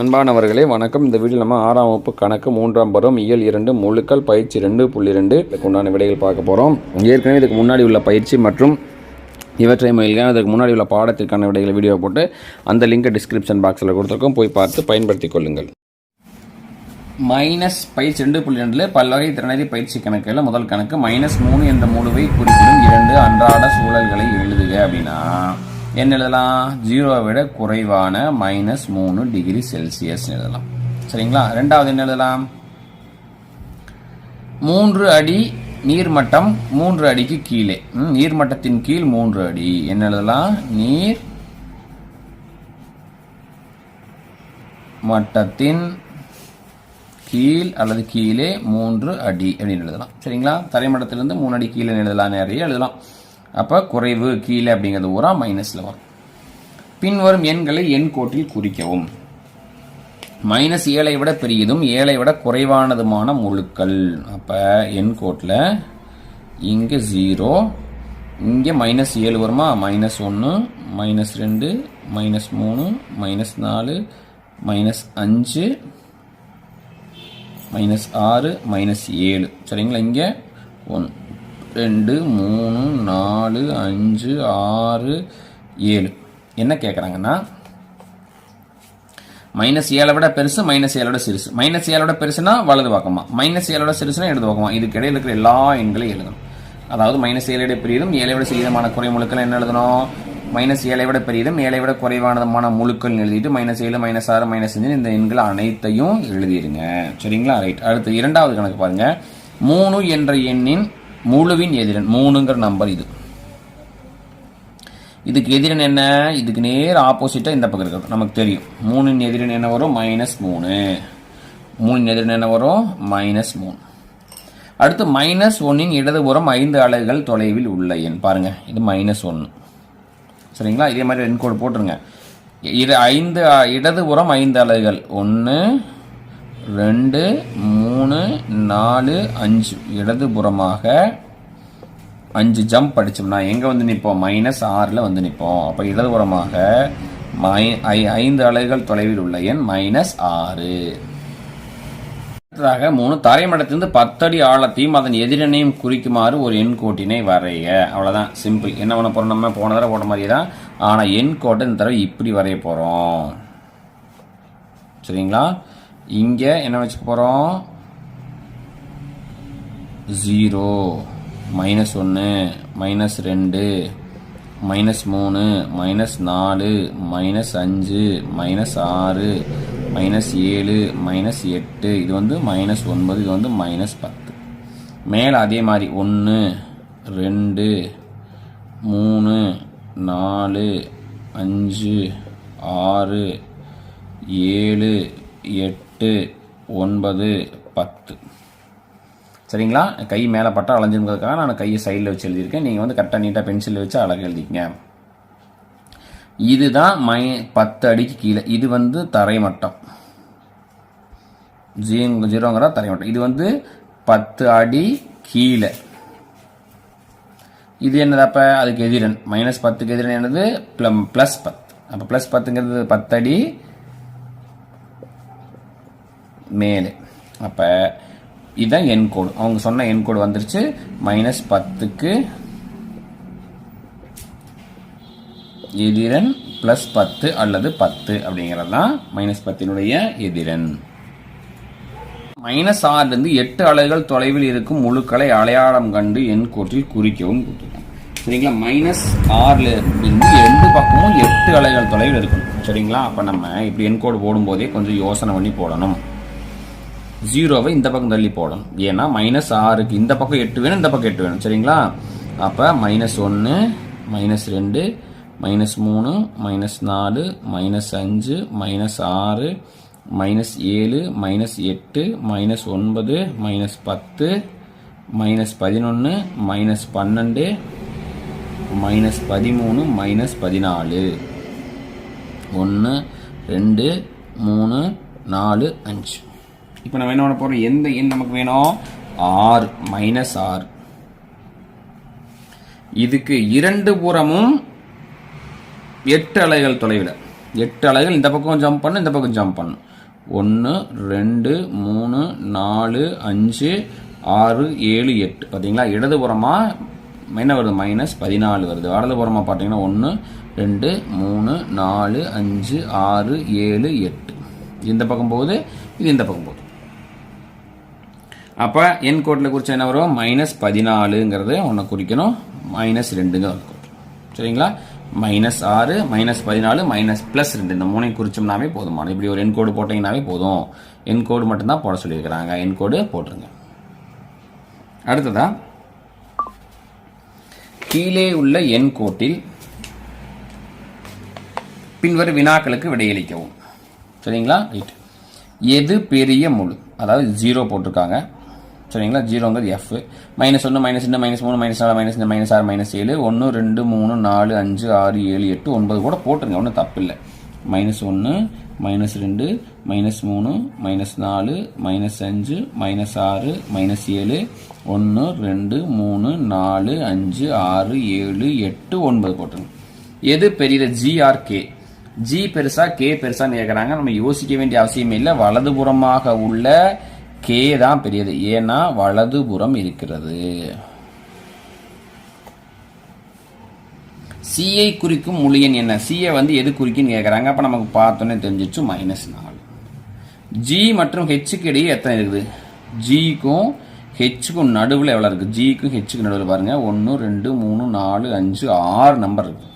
அன்பானவர்களே வணக்கம். இந்த வீடியோ நம்ம ஆறாம் வகுப்பு கணக்கு மூன்றாம் பருவம் இயல் இரண்டு முழுக்கள் பயிற்சி ரெண்டு புள்ளி ரெண்டு. இதுக்கு உண்டான விடைகள் பார்க்க போகிறோம் ஏற்கனவே இதுக்கு முன்னாடி உள்ள பயிற்சி மற்றும் இவற்றை முயல்கள் அதுக்கு முன்னாடி உள்ள பாடத்திற்கான விடைகளை வீடியோ போட்டு அந்த லிங்கை டிஸ்கிரிப்ஷன் பாக்ஸில் கொடுத்துருக்கோம். போய் பார்த்து பயன்படுத்தி கொள்ளுங்கள். மைனஸ் பயிற்சி ரெண்டு புள்ளி ரெண்டில் பல்வகை திறனறி பயிற்சி கணக்கில் முதல் கணக்கு மைனஸ் மூணு என்ற முழுவை குறிப்பிடும் இரண்டு அன்றாட சூழல்களை எழுதுக அப்படின்னா என்ன எழுதலாம்? ஜீரோவை விட குறைவான மைனஸ் மூணு டிகிரி செல்சியஸ் எழுதலாம். சரிங்களா? ரெண்டாவது என்ன எழுதலாம்? மூன்று அடி நீர்மட்டம் மூன்று அடிக்கு கீழே. ம், நீர்மட்டத்தின் கீழ் மூன்று அடி. என்ன எழுதலாம்? நீர் மட்டத்தின் கீழ் அல்லது கீழே மூன்று அடி அப்படின்னு எழுதலாம். சரிங்களா? தரைமட்டத்திலிருந்து மூணு அடி கீழே எழுதலாம். நிறைய எழுதலாம். அப்போ குறைவு கீழே அப்படிங்கிறது ஊரா மைனஸில் வரும். பின்வரும் எண்களை எண் கோட்டில் குறிக்கவும். மைனஸ் ஏழை விட பெரியதும் ஏழை விட குறைவானதுமான முழுக்கள். அப்போ எண் கோட்டில் இங்கே ஜீரோ இங்கே மைனஸ் ஏழு வருமா? மைனஸ் ஒன்று மைனஸ் ரெண்டு மைனஸ் மூணு மைனஸ் நாலு மைனஸ் அஞ்சு மைனஸ் ஆறு மைனஸ் ஏழு. சரிங்களா? இங்கே ஒன்று ரெண்டு மூணு நாலு அஞ்சு ஆறு ஏழு. என்ன கேட்குறாங்கன்னா மைனஸ் ஏழை விட பெருசு மைனஸ் ஏழோட சிறுசு. மைனஸ் ஏழோட பெருசுனா வலது பக்கமா. மைனஸ் ஏழோட சிறுசுனா இடது பக்கமா. இதுக்கு இடையில் இருக்கிற எல்லா எண்களையும் எழுதணும். அதாவது மைனஸ் ஏழை பெரியதும் ஏழை விட சிறிதமான குறை முழுக்கள் என்ன எழுதணும்? மைனஸ் ஏழை விட பெரியதும் ஏழை விட குறைவானதுமான முழுக்கள் எழுதிட்டு மைனஸ் ஏழு மைனஸ் ஆறு மைனஸ் அஞ்சு இந்த எண்கள் அனைத்தையும் எழுதிடுங்க சரிங்களா? ரைட் அடுத்து இரண்டாவது கணக்கு பாருங்க. மூணு என்ற எண்ணின் முழுவின் எதிரன். மூணுங்கிற நம்பர் இது. இதுக்கு எதிரன் என்ன? இதுக்கு நேர் ஆப்போசிட்டாக இந்த பக்கம் இருக்கிறது நமக்கு தெரியும். மூணின் எதிரன் என்ன வரும்? மைனஸ் மூணு. மூணின் எதிரன் என்ன வரும்? மைனஸ் மூணு. அடுத்து மைனஸ் ஒன்னின் இடதுபுறம் ஐந்து அலகுகள் தொலைவில் உள்ள எண். பாருங்கள் இது மைனஸ் ஒன்று சரிங்களா? இதே மாதிரி எண் கோடு போட்டுருங்க. இது ஐந்து இடதுபுறம் ஐந்து அலகுகள். ஒன்று ரெண்டு மூணு மூணு நாலு அஞ்சு. இடதுபுறமாக அஞ்சு ஜம்ப் அடித்தோம்னா எங்கே வந்து நிற்போம் மைனஸ் ஆறில் வந்து நிற்போம் அப்போ இடதுபுறமாக மை ஐ- ஐந்து அலைகள் தொலைவில் உள்ள எண் மைனஸ் ஆறு. அடுத்ததாக மூணு தரைமடத்திலிருந்து பத்தடி ஆழத்தையும் அதன் எதிரனையும் குறிக்குமாறு ஒரு எண் கோட்டினை வரைய. அவ்வளோதான் சிம்பிள் என்ன பண்ண போகிறோம் நம்ம? போன தடவை போட்ட மாதிரி தான். ஆனால் எண் கோட்டை இந்த தடவை இப்படி வரைய போகிறோம் சரிங்களா? இங்கே என்ன வச்சுக்க போகிறோம் ஜீரோ மைனஸ் ஒன்று மைனஸ் ரெண்டு மைனஸ் மூணு மைனஸ் நாலு மைனஸ் அஞ்சு மைனஸ் ஆறு மைனஸ் ஏழு மைனஸ் எட்டு. இது வந்து மைனஸ் ஒன்பது இது வந்து மைனஸ் பத்து. மேலே அதே மாதிரி ஒன்று ரெண்டு மூணு நாலு அஞ்சு ஆறு ஏழு எட்டு ஒன்பது பத்து. சரிங்களா? கை மேலே பட்டா அலைஞ்சிருக்கிறதுக்காக நான் கையை சைடில் வச்சு எழுதியிருக்கேன். நீங்கள் வந்து கரெக்டாக நீட்டாக பென்சில் வச்சு அழகாக எழுதிக்கங்க. இதுதான் மை பத்து அடிக்கு கீழே. இது வந்து தரைமட்டம். ஜீரோ ஜீரோங்கிற தரைமட்டம். இது வந்து பத்து அடி கீழே. இது என்னது அப்போ? அதுக்கு எதிரன். மைனஸ் பத்துக்கு எதிரன் என்னது? ப்ளம் ப்ளஸ் பத்து. அப்போ ப்ளஸ் பத்துங்கிறது பத்தடி மேலே. அப்போ இதுதான் என் கோடு அவங்க சொன்ன என் கோடு வந்துருச்சு. மைனஸ் பத்துக்கு எதிரன் ப்ளஸ் பத்து அல்லது பத்து அப்படிங்கிறது தான் மைனஸ் பத்தினுடைய எதிரன். மைனஸ் ஆறுலேருந்து எட்டு அலைகள் தொலைவில் இருக்கும் முழுக்களை அடையாளம் கண்டு என் கோட்டில் குறிக்கவும் கொடுத்துருக்காங்க சரிங்களா? மைனஸ் ஆறில் இருந்து ரெண்டு பக்கமும் எட்டு அலைகள் தொலைவில் இருக்கணும். சரிங்களா? அப்போ நம்ம இப்படி என் கோடு போடும்போதே கொஞ்சம் யோசனை பண்ணி போடணும். ஜீரோவை இந்த பக்கம் தள்ளி போடணும். ஏன்னா மைனஸ் ஆறுக்கு இந்த பக்கம் எட்டு வேணும் இந்த பக்கம் எட்டு வேணும். சரிங்களா? அப்போ மைனஸ் ஒன்று மைனஸ் ரெண்டு மைனஸ் மூணு மைனஸ் நாலு மைனஸ் அஞ்சு மைனஸ் ஆறு மைனஸ் ஏழு மைனஸ் எட்டு மைனஸ் ஒன்பது மைனஸ் பத்து மைனஸ் பதினொன்று மைனஸ் பன்னெண்டு மைனஸ் பதிமூணு மைனஸ் பதினாலு. ஒன்று ரெண்டு மூணு நாலு அஞ்சு. இப்போ நம்ம என்ன பண்ண போகிறோம் எந்த எண் நமக்கு வேணும்? ஆறு மைனஸ் ஆறு. இதுக்கு இரண்டு புறமும் எட்டு அலைகள் தொலைவில் எட்டு அலைகள் இந்த பக்கம் ஜம்ப் பண்ணும் இந்த பக்கம் ஜம்ப் பண்ணும் ஒன்று ரெண்டு மூணு நாலு அஞ்சு ஆறு ஏழு எட்டு. பார்த்தீங்களா இடதுபுறமாக என்ன வருது? மைனஸ் பதினாலு வருது. வலதுபுறமாக பார்த்தீங்கன்னா ஒன்று ரெண்டு மூணு நாலு அஞ்சு ஆறு ஏழு எட்டு. இந்த பக்கம் போகுது இது இந்த பக்கம் போகுது. அப்போ என் கோட்டில் குறித்தா என்ன வரும்? மைனஸ் பதினாலுங்கிறது ஒன்று குறிக்கணும். மைனஸ் ரெண்டுங்க இருக்கும் சரிங்களா? மைனஸ் ஆறு மைனஸ் பதினாலு மைனஸ் ப்ளஸ் ரெண்டு. இந்த மூணையும் குறிச்சோம்னாவே போதுமான. இப்படி ஒரு என் கோடு போட்டிங்கனாவே போதும். என் கோடு மட்டும்தான் போட சொல்லியிருக்கிறாங்க. என் கோடு போட்டுருங்க. அடுத்ததா கீழே உள்ள என் கோட்டில் பின்வரும் வினாக்களுக்கு விடையளிக்கவும். சரிங்களா? ரைட் எது பெரிய முழு? அதாவது ஜீரோ போட்டிருக்காங்க. சரிங்களா? ஜீரோங்கிறது எஃப் மைனஸ் ஒன்று மைனஸ் ரெண்டு மைனஸ் மூணு மைனஸ் நாலு மைனஸ் இந்த மைனஸ் ஆறு மைனஸ் ஏழு ஒன்று ரெண்டு மூணு நாலு அஞ்சு ஆறு ஏழு எட்டு ஒன்பது கூட போட்டுருங்க. ஒன்றும் தப்பில்லை. மைனஸ் ஒன்று மைனஸ் ரெண்டு மைனஸ் மூணு மைனஸ் நாலு மைனஸ் அஞ்சு மைனஸ் ஆறு மைனஸ் ஏழு ஒன்று ரெண்டு மூணு நாலு அஞ்சு ஆறு ஏழு எட்டு ஒன்பது போட்டுருங்க. எது பெரியது? ஜிஆர் கே ஜி பெருசா கே பெருசான்னு கேட்குறாங்க நம்ம யோசிக்க வேண்டிய அவசியம் இல்லை. வலதுபுறமாக உள்ள கே தான் பெரியது. ஏன்னா வலதுபுறம் இருக்கிறது. சிஐ குறிக்கும் முழு எண் என்ன? சிஐ வந்து எது குறிக்குன்னு கேட்குறாங்க அப்போ நமக்கு பார்த்தோன்னே தெரிஞ்சிச்சு மைனஸ் நாலு. ஜி மற்றும் ஹெச்சுக்கு இடையே எத்தனை இருக்குது? ஜிக்கும் ஹெச்சுக்கும் நடுவில் எவ்வளோ இருக்குது ஜிக்கும் ஹெச்சுக்கு நடுவில் பாருங்கள் ஒன்று ரெண்டு மூணு நாலு அஞ்சு ஆறு நம்பர் இருக்குது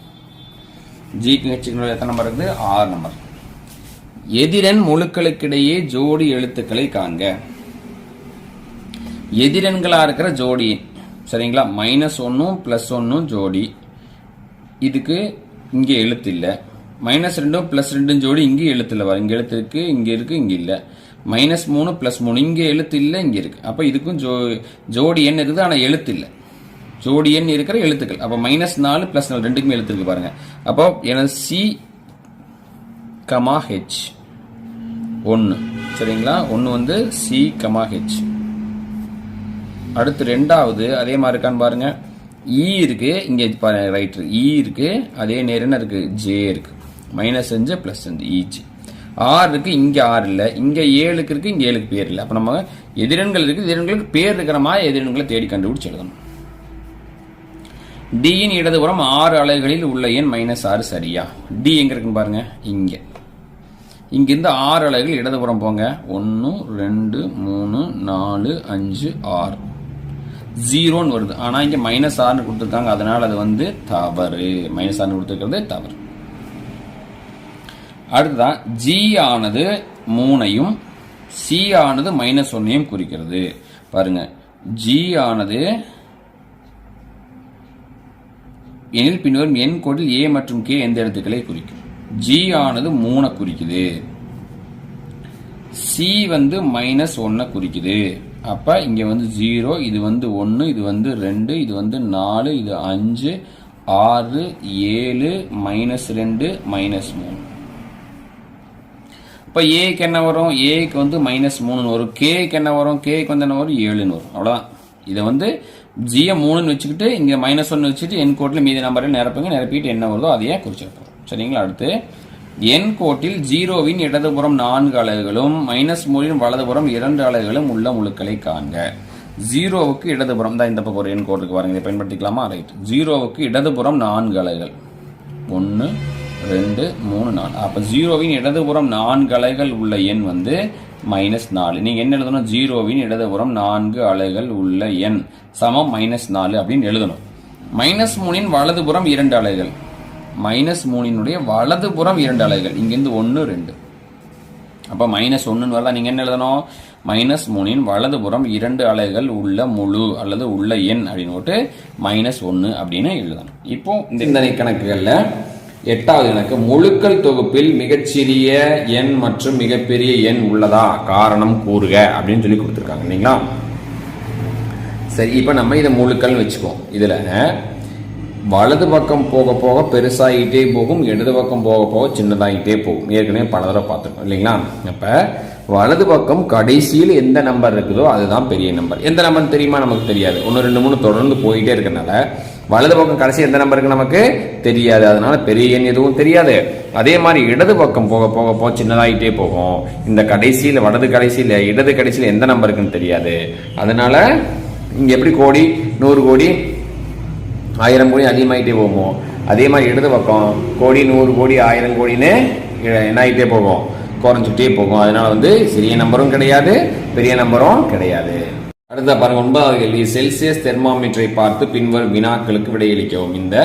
ஜிக்கு ஹெச்சுக்கு எத்தனை நம்பர் இருக்குது? ஆறு நம்பர் எதிரன் முழுக்களுக்கிடையே ஜோடி எழுத்துக்களை காண்க. எதிரன்களா இருக்கிற ஜோடி. சரிங்களா? மைனஸ் ஒன்றும் ப்ளஸ் ஒன்றும் ஜோடி. இதுக்கு இங்கே எழுத்து இல்லை. மைனஸ் ரெண்டும் ப்ளஸ் ரெண்டும் ஜோடி இங்கே எழுத்து இல்லை இங்கே எழுத்து இருக்குது இங்கே இருக்குது இங்கே இல்லை. மைனஸ் மூணு ப்ளஸ் மூணு இங்கே எழுத்து இல்லை இங்கே இருக்குது அப்போ இதுக்கும் ஜோ ஜோடி எண் இருக்குது ஆனால் எழுத்து இல்லை. ஜோடி எண் இருக்கிற எழுத்துக்கள். அப்போ மைனஸ் நாலு ப்ளஸ் நாலு ரெண்டுக்குமே எழுத்து இருக்கு அப்போ எனது சி கமா ஹெச் ஒன்று சரிங்களா? ஒன்று வந்து சி கமா ஹெச் அடுத்து ரெண்டாவது அதே மாதிரி இருக்கான்னு பாருங்கள் இ e இருக்குது இங்கே பாருங்க ரைட்ரு இ இருக்குது e அதே நேரம் என்ன ஜே இருக்குது மைனஸ் அஞ்சு ப்ளஸ் அஞ்சு இஜி ஆறு இருக்குது இங்கே ஆறு இல்லை. இங்கே ஏழுக்கு இருக்குது இங்கே ஏழுக்கு பேர் இல்லை. அப்போ நம்ம எதிரெண்கள் இருக்குது எதிரன்களுக்கு பேர் இருக்கிற மாதிரி எதிரெண்களை தேடி கண்டுபிடிச்சு எழுதணும். டியின் இடதுபுறம் ஆறு அலைகளில் உள்ள எண் மைனஸ் ஆறு சரியா? டி எங்கே இருக்குன்னு பாருங்கள் இங்கே. இங்கேருந்து ஆறு அலைகள் இடதுபுறம் போங்க. ஒன்று ரெண்டு மூணு நாலு அஞ்சு ஆறு. ஜீரோன்னு வருது. ஆனால் இங்கே மைனஸ் ஆறுன்னு கொடுத்துருக்காங்க. அதனால் அது வந்து தவறு. மைனஸ் ஆறுன்னு கொடுத்துருக்கிறது தவறு. அடுத்ததான் ஜி ஆனது மூணையும் சி ஆனது மைனஸ் ஒன்னையும் குறிக்கிறது. பாருங்க. ஜி ஆனது எனில் பின்வரும் என் கோட்டில் ஏ மற்றும் கே எந்த எழுத்துக்களை குறிக்கும்? ஜி ஆனது மூணை குறிக்குது. சி வந்து மைனஸ் ஒன்னை குறிக்குது. அப்போ இங்கே வந்து ஜீரோ இது வந்து ஒன்று இது வந்து ரெண்டு இது வந்து நாலு இது அஞ்சு ஆறு ஏழு மைனஸ் ரெண்டு மைனஸ் மூணு. இப்போ ஏக்கு என்ன வரும்? ஏக்கு வந்து மைனஸ் மூணுன்னு வரும். கேக்கு என்ன வரும்? கேக்கு வந்து என்ன வரும்? ஏழுன்னு வரும். அவ்வளோதான் இதை வந்து ஜியை மூணுன்னு வச்சுக்கிட்டு இங்கே மைனஸ் ஒன்று வச்சுட்டு என் கோட்டில் மீதி நம்பரில் நிரப்புங்க. நிரப்பிட்டு என்ன வருதோ அதையே குறிச்சிருப்போம் சரிங்களா? அடுத்து என் கோட்டில் ஜீரோவின் இடதுபுறம் நான்கு அலகுகளும் மைனஸ் மூணின் வலதுபுறம் இரண்டு அலகுகளும் உள்ள முழுக்களை காண்க. ஜீரோவுக்கு இடதுபுறம் தான் இந்த பக்கம் ஒரு என் கோட்டுக்கு பாருங்க இதை பயன்படுத்திக்கலாமா? ரைட் ஜீரோவுக்கு இடதுபுறம் நான்கு அலைகள் ஒன்று ரெண்டு மூணு நாலு. அப்போ ஜீரோவின் இடதுபுறம் நான்கு அலைகள் உள்ள எண் வந்து மைனஸ் நாலு. நீங்கள் என்ன எழுதணும்? ஜீரோவின் இடதுபுறம் நான்கு அலைகள் உள்ள எண். சமம் மைனஸ் நாலு அப்படின்னு எழுதணும். மைனஸ் மூணின் வலதுபுறம் இரண்டு அலைகள் மைனஸ் மூணினுடைய வலதுபுறம் இரண்டு அலைகள். இங்கிருந்து ஒன்று ரெண்டு. அப்போ மைனஸ் ஒன்றுன்னு வரலாம் நீங்கள் என்ன எழுதணும்? மைனஸ் மூணின் வலதுபுறம் இரண்டு அலைகள் உள்ள முழு அல்லது உள்ள எண் அப்படின்னு போட்டு மைனஸ் ஒன்று அப்படின்னு எழுதணும். இப்போ இந்த சிந்தனை கணக்குகளில் எட்டாவது கணக்கு முழுக்கள் தொகுப்பில் மிகச்சிறிய எண் மற்றும் மிகப்பெரிய எண் உள்ளதா? காரணம் கூறுக அப்படின்னு சொல்லி கொடுத்துருக்காங்க இல்லைங்களா? சரி இப்போ நம்ம இதை முழுக்கள்னு வச்சுக்குவோம். இதில் வலது பக்கம் போக போக பெருசாகிட்டே போகும் இடது பக்கம் போக போக சின்னதாகிட்டே போகும். ஏற்கனவே பல தடவை பார்த்துருக்கோம் இல்லைங்களா? அப்போ வலது பக்கம் கடைசியில் எந்த நம்பர் இருக்குதோ அதுதான் பெரிய நம்பர் எந்த நம்பர் தெரியுமா? நமக்கு தெரியாது. ஒன்று ரெண்டு மூணு தொடர்ந்து போயிட்டே இருக்கனால வலது பக்கம் கடைசி எந்த நம்பருக்கு நமக்கு? தெரியாது. அதனால பெரிய எண் எதுவும் தெரியாது. அதே மாதிரி இடது பக்கம் போக போக போக சின்னதாகிட்டே போகும். இந்த கடைசியில் வலது கடைசியில் இடது கடைசியில் எந்த நம்பருக்குன்னு தெரியாது. அதனால இங்கே எப்படி கோடி? நூறு கோடி. ஆயிரம் கோடி அதிகமாகிட்டே போகும். அதே மாதிரி இடது பக்கம் கோடி நூறு கோடி ஆயிரம் கோடின்னு என்ன ஆகிட்டே போகும். குறைஞ்சிட்டே போகும். அதனால் வந்து சிறிய நம்பரும் கிடையாது பெரிய நம்பரும் கிடையாது. அடுத்த பாருங்க ஒன்பதாவது கேள்வி. செல்சியஸ் தெர்மாமீட்டரை பார்த்து பின்வரும் வினாக்களுக்கு விடையளிக்கவும். இந்த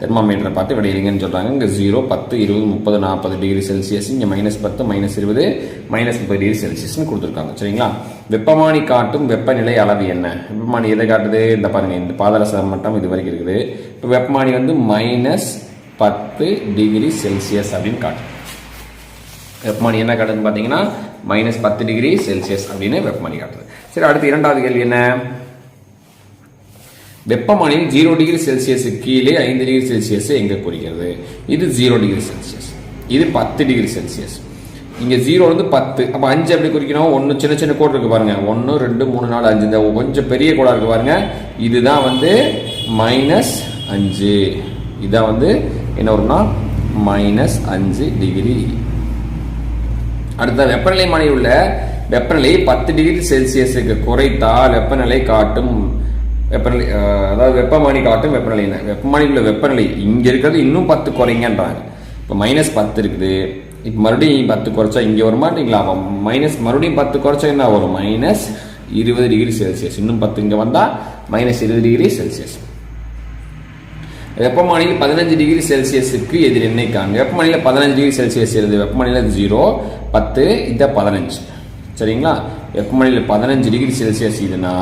தெர்மாமீட்டரை பார்த்து விடையளிங்கன்னு சொல்றாங்க. இங்க ஜீரோ பத்து இருபது முப்பது நாற்பது டிகிரி செல்சியஸ் இங்க மைனஸ் பத்து மைனஸ் இருபது மைனஸ் முப்பது டிகிரி செல்சியஸ்னு கொடுத்துருக்காங்க. சரிங்களா? வெப்பமானி காட்டும் வெப்பநிலை அளவு என்ன? வெப்பமானி எதை காட்டுது? இந்த பாருங்க இந்த பாதரச மட்டம் இது வரைக்கும் இருக்குது. இப்போ வெப்பமானி வந்து மைனஸ் பத்து டிகிரி செல்சியஸ் அப்படின்னு காட்டும் வெப்பமானி என்ன காட்டுதுன்னு பார்த்தீங்கன்னா மைனஸ் பத்து டிகிரி செல்சியஸ் அப்படின்னு வெப்பமானி காட்டுது. சரி அடுத்து இரண்டாவது கேள்வி என்ன? வெப்பமணி ஜீரோ டிகிரி செல்சியஸ் கீழே ஐந்து டிகிரி செல்சியஸ் எங்க குறிக்கிறது? இது ஜீரோ டிகிரி செல்சியஸ் இது பத்து டிகிரி செல்சியஸ் இங்க ஜீரோ வந்து பத்து அப்ப அஞ்சு எப்படி குறிக்கணும்? ஒன்று சின்ன சின்ன கோடு இருக்கு பாருங்க. ஒன்று ரெண்டு மூணு நாலு அஞ்சு. இந்த கொஞ்சம் பெரிய கோடா இருக்கு பாருங்க. இதுதான் வந்து மைனஸ் அஞ்சு. இதான் வந்து என்ன வரும்னா? மைனஸ் அஞ்சு டிகிரி அடுத்த வெப்பநிலை மானியில் உள்ள வெப்பநிலை பத்து டிகிரி செல்சியஸுக்கு குறைத்தால் வெப்பநிலை காட்டும் வெப்பநிலை அதாவது வெப்பமானி காட்டும் வெப்பநிலை வெப்பமானி உள்ள வெப்பநிலை இங்கே இருக்கிறது இன்னும் பத்து குறைங்கன்றாங்க. இப்போ மைனஸ் பத்து இருக்குது. இப்போ மறுபடியும் பத்து குறைச்சா இங்கே வர மாட்டீங்களா அப்போ மைனஸ் மறுபடியும் பத்து குறைச்சா என்ன வரும் மைனஸ் இருபது டிகிரி செல்சியஸ். இன்னும் பத்து இங்கே வந்தால் மைனஸ் இருபது டிகிரி செல்சியஸ். வெப்பமானியில் பதினஞ்சு டிகிரி செல்சியஸுக்கு எதிர் எண்ணெய் காண்க. வெப்பமானியில் பதினஞ்சு டிகிரி செல்சியஸ் எழுது. வெப்பமானியில் ஜீரோ பத்து இந்த பதினஞ்சு. சரிங்களா? வெப்பமானியில் பதினஞ்சு டிகிரி செல்சியஸ் இதுனா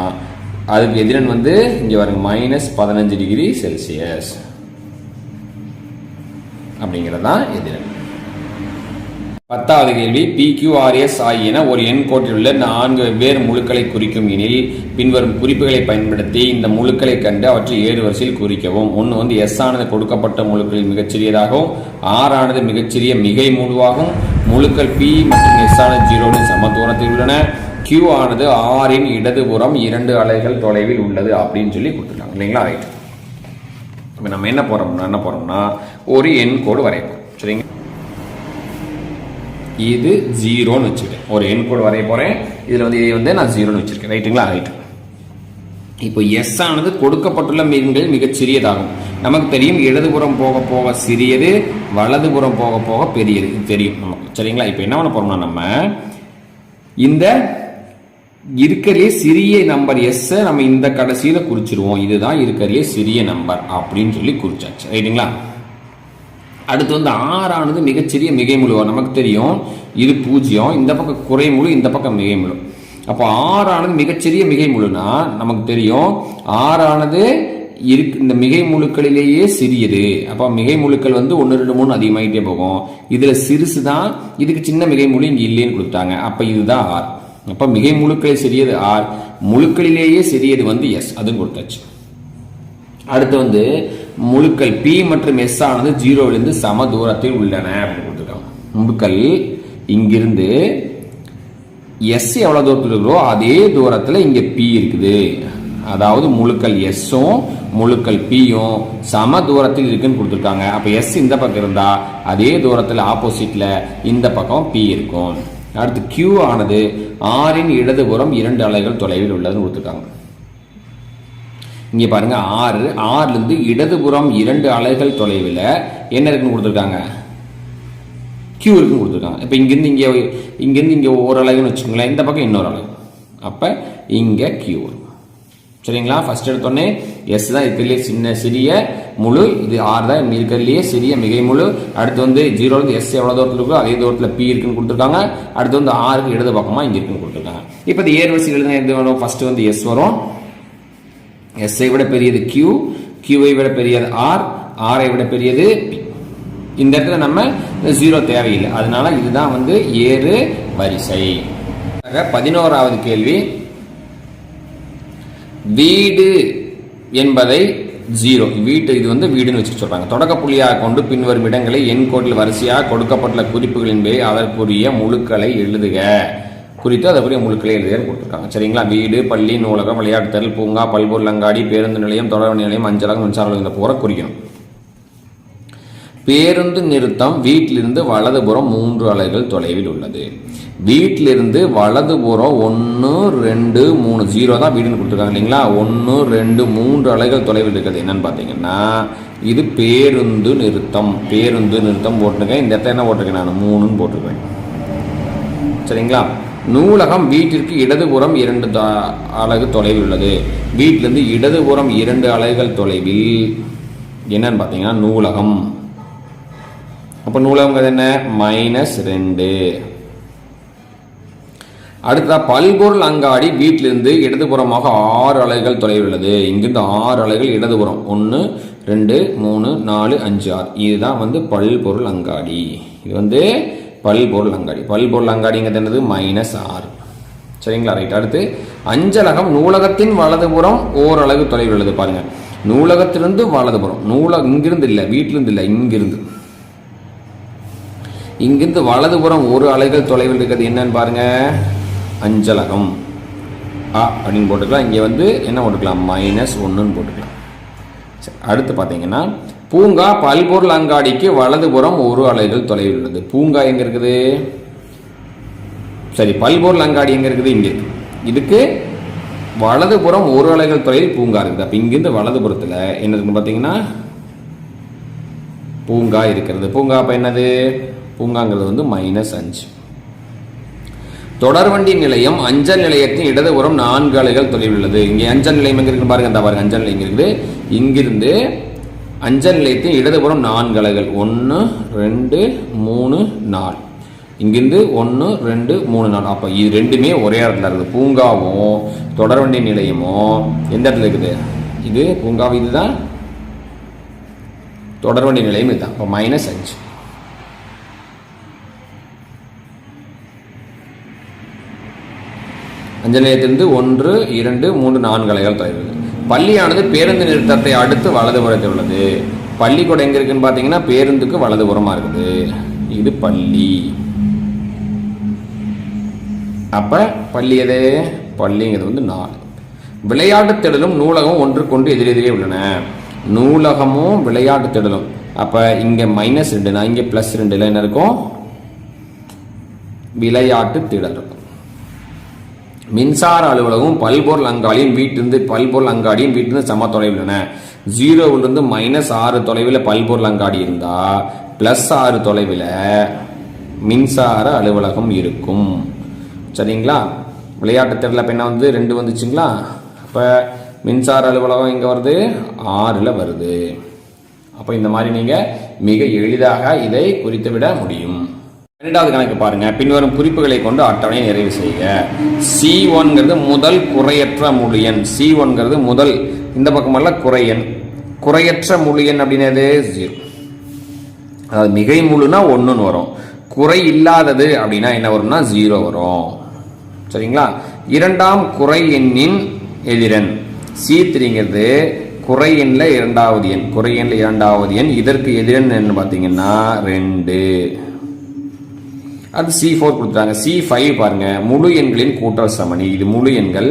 அதுக்கு எதிரன் வந்து இங்கே வருங்க மைனஸ் பதினஞ்சு டிகிரி செல்சியஸ். அப்படிங்கிறது தான் எதிரன் பத்தாவது கேள்வி பிக்யூஆர்எஸ் ஆகியன ஒரு எண் கோட்டில் உள்ள நான்கு வெவ்வேறு முழுக்களை குறிக்கும் எனில் பின்வரும் குறிப்புகளை பயன்படுத்தி இந்த முழுக்களை கண்டு அவற்றை ஏழு வரிசையில் குறிக்கவும். ஒன்று வந்து எஸ் ஆனது கொடுக்கப்பட்ட முழுக்களில் மிகச்சிறியதாகவும் ஆர் ஆனது மிகச்சிறிய மிகை முழுவாகவும் முழுக்கள் பி மற்றும் எஸ் ஆனது ஜீரோவின் சம தூரத்தில் உள்ளன. கியூ ஆனது ஆரின் இடதுபுறம் இரண்டு அலைகள் தொலைவில் உள்ளது அப்படின்னு சொல்லி கொடுத்துருக்காங்க. இல்லைங்களா? ரைட் இப்போ நம்ம என்ன போகிறோம்னா என்ன போகிறோம்னா ஒரு எண் கோடு வரையப்போம் இது ஜீரோன்னு வச்சுருக்கேன் ஒரு என் கோடு வரைய போகிறேன் இதில் வந்து இதை வந்து நான் ஜீரோன்னு வச்சுருக்கேன். ரைட்டுங்களா ரைட்டு இப்போ எஸ் ஆனது கொடுக்கப்பட்டுள்ள மீன்கள் மிகச் சிறியதாகும். நமக்கு தெரியும் இடதுபுறம் போக போக சிறியது வலதுபுறம் போக போக பெரியது. தெரியும் நமக்கு. சரிங்களா? இப்போ என்ன பண்ண போகிறோம்னா நம்ம இந்த இருக்கிறே சிறிய நம்பர் எஸ்ஸை நம்ம இந்த கடைசியில் குறிச்சிருவோம். இதுதான் இருக்கிறே சிறிய நம்பர் அப்படின்னு சொல்லி குறிச்சாச்சு. ரைட்டுங்களா அடுத்து வந்து ஆறானது மிகச்சிறிய மிகை நமக்கு தெரியும் இது பூஜ்ஜியம் இந்த பக்கம் குறைமுழு இந்த பக்கம் மிகை முழு அப்போ ஆறானது மிகச்சிறிய மிகை முழுனா நமக்கு தெரியும் ஆறானது இருக்கு இந்த மிகை முழுக்களிலேயே சிறியது. அப்போ மிகை முழுக்கள் வந்து ஒன்று ரெண்டு மூணு அதிகமாகிட்டே போகும். இதில் சிறுசு தான் இதுக்கு சின்ன மிகை முழு இங்கே இல்லைன்னு கொடுத்தாங்க. அப்போ இதுதான் ஆர் அப்போ மிகை முழுக்களில் சிறியது ஆர் முழுக்களிலேயே சிறியது வந்து எஸ் அதுவும் கொடுத்தாச்சு. அடுத்து வந்து முழுக்கள் பி மற்றும் எஸ் ஆனது ஜீரோவிலிருந்து சம தூரத்தில் உள்ளன அப்படின்னு கொடுத்துருக்காங்க. முழுக்கள் இங்கிருந்து எஸ் எவ்வளோ தூரத்தில் இருக்கிறோ அதே தூரத்தில் இங்கே பி இருக்குது. அதாவது முழுக்கள் எஸ்ஸும் முழுக்கள் பியும் சம தூரத்தில் இருக்குன்னு கொடுத்துருக்காங்க. அப்போ எஸ் இந்த பக்கம் இருந்தால் அதே தூரத்தில் ஆப்போசிட்டில் இந்த பக்கம் பி இருக்கும். அடுத்து கியூ ஆனது ஆறின் இடதுபுறம் இரண்டு அலைகள் தொலைவில் உள்ளதுன்னு கொடுத்துருக்காங்க. இங்கே பாருங்கள் ஆறு. ஆறுலேருந்து இடதுபுறம் இரண்டு அலைகள் தொலைவில் என்ன இருக்குன்னு கொடுத்துருக்காங்க? கியூ இருக்குன்னு கொடுத்துருக்காங்க. இப்போ இங்கேருந்து இங்கே இங்கேருந்து இங்கே ஒரு அலைன்னு வச்சுக்கோங்களேன் இந்த பக்கம் இன்னொரு அலை. அப்போ இங்கே கியூ வரும். சரிங்களா? ஃபஸ்ட் எடுத்தோடனே எஸ் தான் இருக்கிறதுலே சின்ன சிறிய முழு. இது ஆறு தான் இருக்கிறதுலையே சிறிய மிகை முழு. அடுத்து வந்து ஜீரோலேருந்து எஸ் எவ்வளோ தூரத்தில் இருக்கோ அதே தூரத்தில் பி இருக்குன்னு கொடுத்துருக்காங்க. அடுத்து வந்து ஆறுக்கு இடது பக்கமாக இங்கே இருக்குன்னு கொடுத்துருக்காங்க. இப்போ இந்த ஏர் எழுதுனா எது வரும் ஃபஸ்ட்டு வந்து எஸ் வரும். எஸ்ஐ விட பெரியது கியூ கியூவை விட பெரியது ஆர் ஆரை விட பெரியது இந்த இடத்துல நம்ம ஜீரோ தேவையில்லை. அதனால இதுதான் வந்து ஏறு வரிசை. பதினோராவது கேள்வி. வீடு என்பதை ஜீரோ வீட்டு இது வந்து வீடுன்னு வச்சு சொல்றாங்க. தொடக்க புள்ளியாக கொண்டு பின்வரும் இடங்களை எண் கோட்டில் வரிசையாக கொடுக்கப்பட்டுள்ள குறிப்புகளின்படி அதற்குரிய முழுக்களை எழுதுக. குறித்து அதைப்படி உங்களுக்கு எழுதியன்னு கொடுத்துருக்காங்க சரிங்களா? வீடு பள்ளி நூலகம் விளையாட்டுத்தல் பூங்கா பல்பொருள் அங்காடி பேருந்து நிலையம் தொடர்பு நிலையம் அஞ்சலகம் மின்சாரம் இந்த பூரா குறிக்கணும். பேருந்து நிறுத்தம் வீட்டிலிருந்து வலதுபுறம் மூன்று அலைகள் தொலைவில் உள்ளது. வீட்டிலிருந்து வலதுபுறம் ஒன்று ரெண்டு மூணு ஜீரோ தான் வீடுன்னு கொடுத்துருக்காங்க இல்லைங்களா? ஒன்று ரெண்டு மூன்று அலைகள் தொலைவில் இருக்கிறது. என்னன்னு பார்த்தீங்கன்னா இது பேருந்து நிறுத்தம். பேருந்து நிறுத்தம் போட்டிருக்கேன். இந்த இடத்துல என்ன போட்டிருக்கேன் நான்? மூணுன்னு போட்டிருக்கேன். சரிங்களா? நூலகம் வீட்டிற்கு இடதுபுறம் இரண்டு த- அலகு தொலைவில் உள்ளது. வீட்டிலிருந்து இடதுபுறம் இரண்டு அலைகள் தொலைவில் என்னன்னு பார்த்தீங்கன்னா நூலகம். அப்போ நூலகங்கிறது என்ன? மைனஸ் ரெண்டு. அடுத்ததாக பல்பொருள் அங்காடி வீட்டிலிருந்து இடதுபுறமாக ஆறு அலைகள் தொலைவில் உள்ளது. இங்கிருந்து ஆறு அலைகள் இடதுபுறம் ஒன்று ரெண்டு மூணு நாலு அஞ்சு ஆறு. இதுதான் வந்து பல்பொருள் அங்காடி. இது வந்து பல்பொருள் அங்காடி பல்பொருள் அங்காடிங்கிறது என்னது மைனஸ் ஆறு சரிங்களா? ரைட் அடுத்து அஞ்சலகம் நூலகத்தின் வலதுபுறம் ஓரளவு தொலைவில் உள்ளது பாருங்க. நூலகத்திலிருந்து வலதுபுறம். நூலகம் இங்கிருந்து இல்லை வீட்டிலிருந்து இல்லை இங்கிருந்து. இங்கிருந்து வலதுபுறம் ஒரு அலைகள் தொலைவில் இருக்கிறது என்னன்னு பாருங்க. அஞ்சலகம். ஆ அப்படின்னு போட்டுக்கலாம். இங்கே வந்து என்ன போட்டுக்கலாம்? மைனஸ் ஒன்றுன்னு போட்டுக்கலாம். சரி, அடுத்து பார்த்தீங்கன்னா பூங்கா பல்பொருள் அங்காடிக்கு வலதுபுறம் ஒரு அலைகள் தொலைவில் உள்ளது. பூங்கா எங்க இருக்குது? சரி பல்பொருள் அங்காடி எங்க இருக்குது? இங்க இருக்கு. இதுக்கு வலதுபுறம் ஒரு அலைகள் தொலைவில் பூங்கா இருக்குது. அப்ப இங்கிருந்து வலதுபுறத்துல என்னதுன்னு இருக்கு பார்த்தீங்கன்னா பூங்கா இருக்கிறது. பூங்கா அப்ப என்னது? பூங்காங்கிறது வந்து மைனஸ் அஞ்சு. தொடர்வண்டி நிலையம் அஞ்சல் நிலையத்தின் இடதுபுறம் நான்கு அலைகள் தொலைவில் உள்ளது. இங்கே அஞ்சல் நிலையம் எங்க இருக்குன்னு பாருங்க இந்த பாருங்க அஞ்சல் நிலையம் இருக்குது. இங்கிருந்து அஞ்சல் நிலையத்தின் இடதுபுறம் நான்கு அலைகள் ஒன்று ரெண்டு மூணு நாலு. இங்கிருந்து ஒன்று ரெண்டு மூணு நாலு. அப்போ இது ரெண்டுமே ஒரே இடத்துல இருக்குது. பூங்காவும் தொடர்வண்டி நிலையமும் எந்த இடத்துல இருக்குது? இது பூங்காவும் இதுதான். தொடர்வண்டி நிலையம் இதுதான். இப்போ மைனஸ் அஞ்சு. அஞ்சல் நிலையத்திலிருந்து ஒன்று இரண்டு மூன்று நான்கு அலைகள் தொலைவில் பள்ளியானது பேருந்து நிறுத்தத்தை அடுத்து வலதுபுறத்தில் உள்ளது. பள்ளிக்கூடம் எங்கே இருக்குன்னு பார்த்தீங்கன்னா பேருந்துக்கு வலதுபுறமாக இருக்குது. இது பள்ளி. அப்போ பள்ளி எது? பள்ளிங்கிறது வந்து நாலு விளையாட்டு தேடலும் நூலகம் ஒன்றுக்கொண்டு எதிரெதிரே உள்ளன. நூலகமும் விளையாட்டு தேடலும். அப்போ இங்கே மைனஸ் ரெண்டுனா இங்கே ப்ளஸ் ரெண்டுல என்ன இருக்கும்? விளையாட்டு தேடல் இருக்கும். மின்சார அலுவலகம் பல்பொருள் அங்காளியும் வீட்டிலிருந்து பல்பொருள் அங்காடியும் வீட்டிலிருந்து சம தொலைவில் உள்ளன ஜீரோவிலிருந்து மைனஸ் ஆறு தொலைவில் பல்பொருள் அங்காடி இருந்தால் ப்ளஸ் ஆறு தொலைவில் மின்சார அலுவலகம் இருக்கும். சரிங்களா? விளையாட்டு தேடல இப்போ என்ன வந்து? ரெண்டு வந்துச்சுங்களா? அப்போ மின்சார அலுவலகம் எங்கே வருது? ஆறில் வருது. அப்போ இந்த மாதிரி நீங்கள் மிக எளிதாக இதை குறித்து விட முடியும். இரண்டாவது கணக்கு பாருங்க. பின்வரும் குறிப்புகளை கொண்டு அட்டவணையை நிறைவு செய்க. சி ஒன்ங்கிறது முதல் குறையற்ற முழு எண். சி ஒன்ங்கிறது முதல் இந்த பக்கமல்ல குறையன் குறையற்ற முழு எண் அப்படின்னது ஜீரோ அதாவது மிகை முழுனா ஒன்றுன்னு வரும். குறை இல்லாதது அப்படின்னா என்ன வரும்னா ஜீரோ வரும். சரிங்களா? இரண்டாம் குறை எண்ணின் எதிரன். சி த்ரீங்கிறது குறை எண்ணில் இரண்டாவது எண். குறை எண்ணில் இரண்டாவது எண். இதற்கு எதிரன் என்ன பார்த்தீங்கன்னா ரெண்டு. அது சி ஃபோர் கொடுத்துட்டாங்க சி ஃபைவ் பாருங்கள் முழு எண்களின் கூட்டல் சமணி. இது முழு எண்கள்.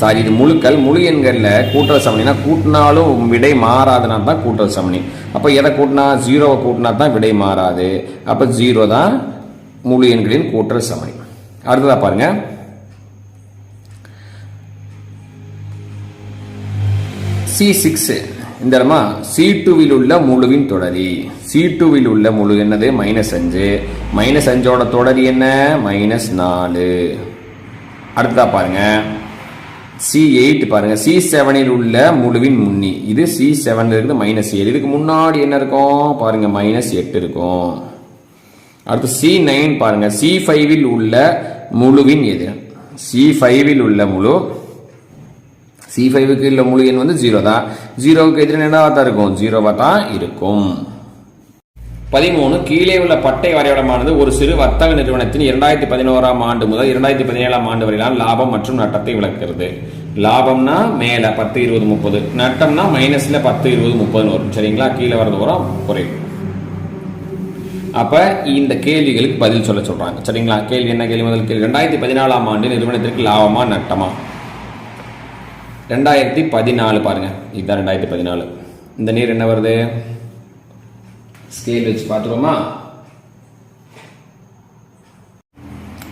சாரி இது முழுக்கள். முழு எண்களில் கூட்டல் சமணினா கூட்டினாலும் விடை மாறாதுனா தான் கூட்டல் சமணி. அப்போ எதை கூட்டினா? ஜீரோவை கூட்டினா தான் விடை மாறாது. அப்போ ஜீரோ தான் முழு எண்களின் கூட்டல் சமணி. அடுத்ததாக பாருங்க. சி சிக்ஸு இந்த இடமா சி டூவில் உள்ள முழுவின் தொடரி. சி டூவில் உள்ள முழு என்னது? மைனஸ் அஞ்சு. மைனஸ் அஞ்சோட தொடரி என்ன? மைனஸ் நாலு. அடுத்தா பாருங்க. சி எயிட் பாருங்க. சி செவனில் உள்ள முழுவின் முன்னி. இது சி செவன்ல இருந்து மைனஸ் ஏழு. இதுக்கு முன்னாடி என்ன இருக்கும்? பாருங்க மைனஸ் எட்டு இருக்கும். அடுத்து சி நைன் பாருங்க. சி ஃபைவில் உள்ள முழுவின் எது? சி ஃபைவில் உள்ள முழு. சி ஃபைவுக்கு உள்ள முழு எண் வந்து ஜீரோ தான். ஜீரோவுக்கு எதிரான என்னவா தான் இருக்கும். ஜீரோவா தான் இருக்கும். பதிமூணு கீழே உள்ள பட்டை வரைபடமானது ஒரு சிறு வர்த்தக நிறுவனத்தின் இரண்டாயிரத்தி பதினோராம் ஆண்டு முதல் இரண்டாயிரத்தி பதினேழாம் ஆண்டு வரையிலான லாபம் மற்றும் நட்டத்தை விளக்குகிறது. லாபம்னா மேல பத்து இருபது முப்பது. நட்டம்னா மைனஸ்ல பத்து இருபது முப்பதுன்னு வரும். சரிங்களா? கீழே வரது வரும் குறையும் அப்ப இந்த கேள்விகளுக்கு பதில் சொல்ல சொல்றாங்க. சரிங்களா? கேள்வி என்ன? கேள்வி முதல் கேள்வி. ரெண்டாயிரத்தி பதினாலாம் ஆண்டு நிறுவனத்திற்கு லாபமா நட்டமா? ரெண்டாயிரத்தி பதினாலு பாருங்க. இதுதான் ரெண்டாயிரத்தி பதினாலு. இந்த நீர் என்ன வருது? ஸ்கேல் வச்சு பார்த்துருவோமா?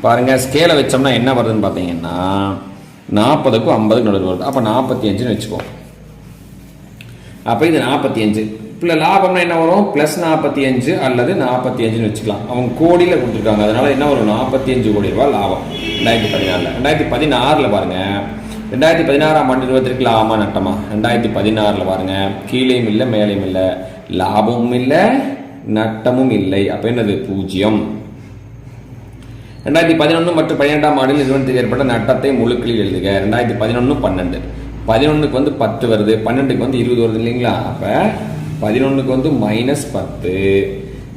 பாருங்க ஸ்கேலை வச்சோம்னா என்ன வருதுன்னு பார்த்தீங்கன்னா நாற்பதுக்கும் ஐம்பதுக்கு நடுவில் வருது. அப்போ நாற்பத்தி அஞ்சுன்னு வச்சுக்கோ அப்போ இது நாற்பத்தி அஞ்சு. இல்லை லாபம்னா என்ன வரும்? ப்ளஸ் நாற்பத்தி அஞ்சு அல்லது நாற்பத்தி அஞ்சுன்னு வச்சுக்கலாம். அவங்க கோடியில் கொடுத்துருக்காங்க. அதனால என்ன வரும்? நாற்பத்தி அஞ்சு கோடி ரூபா லாபம். ரெண்டாயிரத்தி பதினாலில். ரெண்டாயிரத்தி பதினாறில் பாருங்க ரெண்டாயிரத்தி பதினாறாம் ஆண்டு நிறுவனத்திற்கு லாபமா நட்டமா? ரெண்டாயிரத்தி பதினாறில் பாருங்க. கீழேயும் இல்லை மேலேயும் இல்லை. லாபமும் இல்லை நட்டமும் இல்லை. அப்போ என்னது? பூஜ்ஜியம். ரெண்டாயிரத்தி பதினொன்று மற்றும் பன்னிரெண்டாம் ஆண்டில் நிறுவனத்துக்கு ஏற்பட்ட நட்டத்தை முழுக்களில் எழுதுக. ரெண்டாயிரத்தி பதினொன்று பன்னெண்டு. பதினொன்றுக்கு வந்து பத்து வருது. பன்னெண்டுக்கு வந்து இருபது வருது இல்லைங்களா? அப்போ பதினொன்றுக்கு வந்து மைனஸ் பத்து.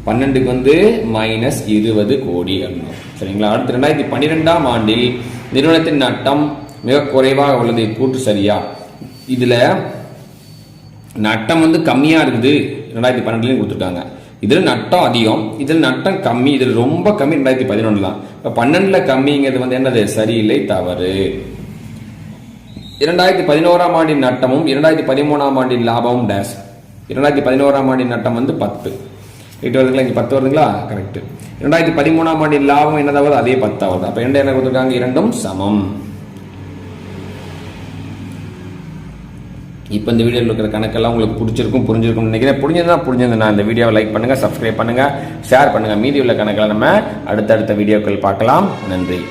பன்னெண்டுக்கு வந்து மைனஸ் இருபது கோடி அப்படின்னு. சரிங்களா? அடுத்து ரெண்டாயிரத்தி பன்னிரெண்டாம் ஆண்டில் நிறுவனத்தின் நட்டம் மிக குறைவாக உள்ளது கூட்டு சரியா? இதில் நட்டம் வந்து கம்மியாக இருக்குது. ரெண்டாயிரத்தி பன்னெண்டுலையும் கொடுத்துருக்காங்க இதில் நட்டம் அதிகம். இதில் நட்டம் கம்மி. இதில் ரொம்ப கம்மி ரெண்டாயிரத்தி பதினொன்று தான் இப்போ பன்னெண்டில் கம்மிங்கிறது வந்து என்னது? சரியில்லை தவறு. இரண்டாயிரத்தி பதினோராம் ஆண்டின் நட்டமும் இரண்டாயிரத்தி பதிமூணாம் ஆண்டின் லாபமும் டேஸ். இரண்டாயிரத்தி பதினோராம் ஆண்டின் நட்டம் வந்து பத்து. எட்டு வருதுங்களா? இங்கே பத்து வருதுங்களா? கரெக்ட் இரண்டாயிரத்தி பதிமூணாம் ஆண்டின் லாபம் என்னதாவது? அதே பத்தாவது. அப்போ ரெண்டு என்ன கொடுத்துருக்காங்க? இரண்டும் சமம். இப்போ இந்த வீடியோவில் இருக்கிற கணக்கெல்லாம் உங்களுக்கு பிடிச்சிருக்கும் புரிஞ்சிருக்கும்னு நினைக்கிறேன். புரிஞ்சதுனா புரிஞ்சதுன்னா இந்த வீடியோவை லைக் பண்ணுங்கள் சப்ஸ்கிரைப் பண்ணுங்கள் ஷேர் பண்ணுங்கள் மீதி உள்ள கணக்கெல்லாம் நம்ம அடுத்தடுத்த வீடியோக்கள் பார்க்கலாம். நன்றி.